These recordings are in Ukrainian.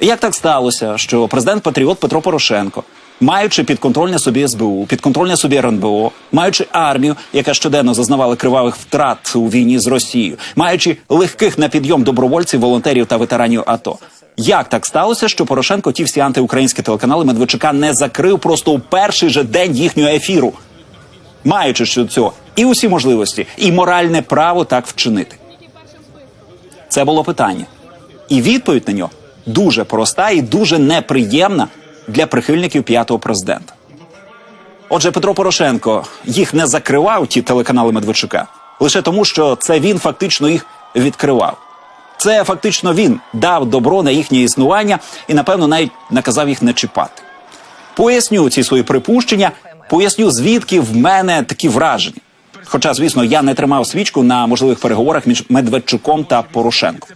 Як так сталося, що президент Патріот Петро Порошенко, маючи підконтрольне собі СБУ, підконтрольне собі РНБО, маючи армію, яка щоденно зазнавала кривавих втрат у війні з Росією, маючи легких на підйом добровольців, волонтерів та ветеранів АТО. Як так сталося, що Порошенко ті всі антиукраїнські телеканали Медведчука не закрив просто у перший же день їхнього ефіру, маючи щодо цього і усі можливості, і моральне право так вчинити? Це було питання. І відповідь на нього дуже проста і дуже неприємна для прихильників п'ятого президента. Отже, Петро Порошенко їх не закривав, ті телеканали Медведчука, лише тому, що це він фактично їх відкривав. Це фактично він дав добро на їхнє існування і, напевно, навіть наказав їх не чіпати. Поясню ці свої припущення, поясню, звідки в мене такі враження. Хоча, звісно, я не тримав свічку на можливих переговорах між Медведчуком та Порошенком.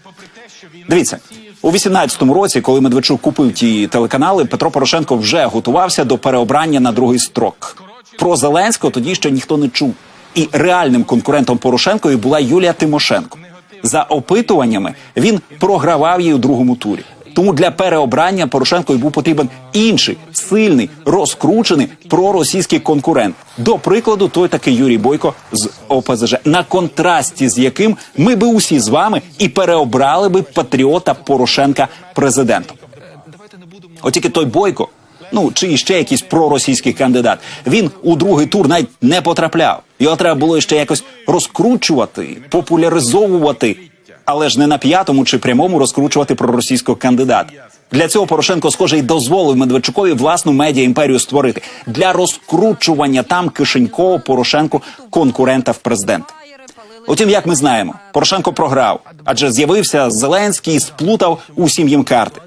Дивіться, у 18-му році, коли Медведчук купив ті телеканали, Петро Порошенко вже готувався до переобрання на другий строк. Про Зеленського тоді ще ніхто не чув. І реальним конкурентом Порошенкові була Юлія Тимошенко. За опитуваннями він програвав її у другому турі. Тому для переобрання Порошенкові був потрібен інший, сильний, розкручений проросійський конкурент. До прикладу, той такий Юрій Бойко з ОПЗЖ, на контрасті з яким ми би усі з вами і переобрали би патріота Порошенка президентом. От тільки той Бойко, ну чи ще якийсь проросійський кандидат, він у другий тур навіть не потрапляв. Його треба було ще якось розкручувати, популяризовувати, але ж не на п'ятому чи прямому розкручувати проросійського кандидата. Для цього Порошенко, схоже, й дозволив Медведчукові власну медіа імперію створити для розкручування там кишенького Порошенку конкурента в президент. Утім, як ми знаємо, Порошенко програв, адже з'явився Зеленський і сплутав усім їм карти.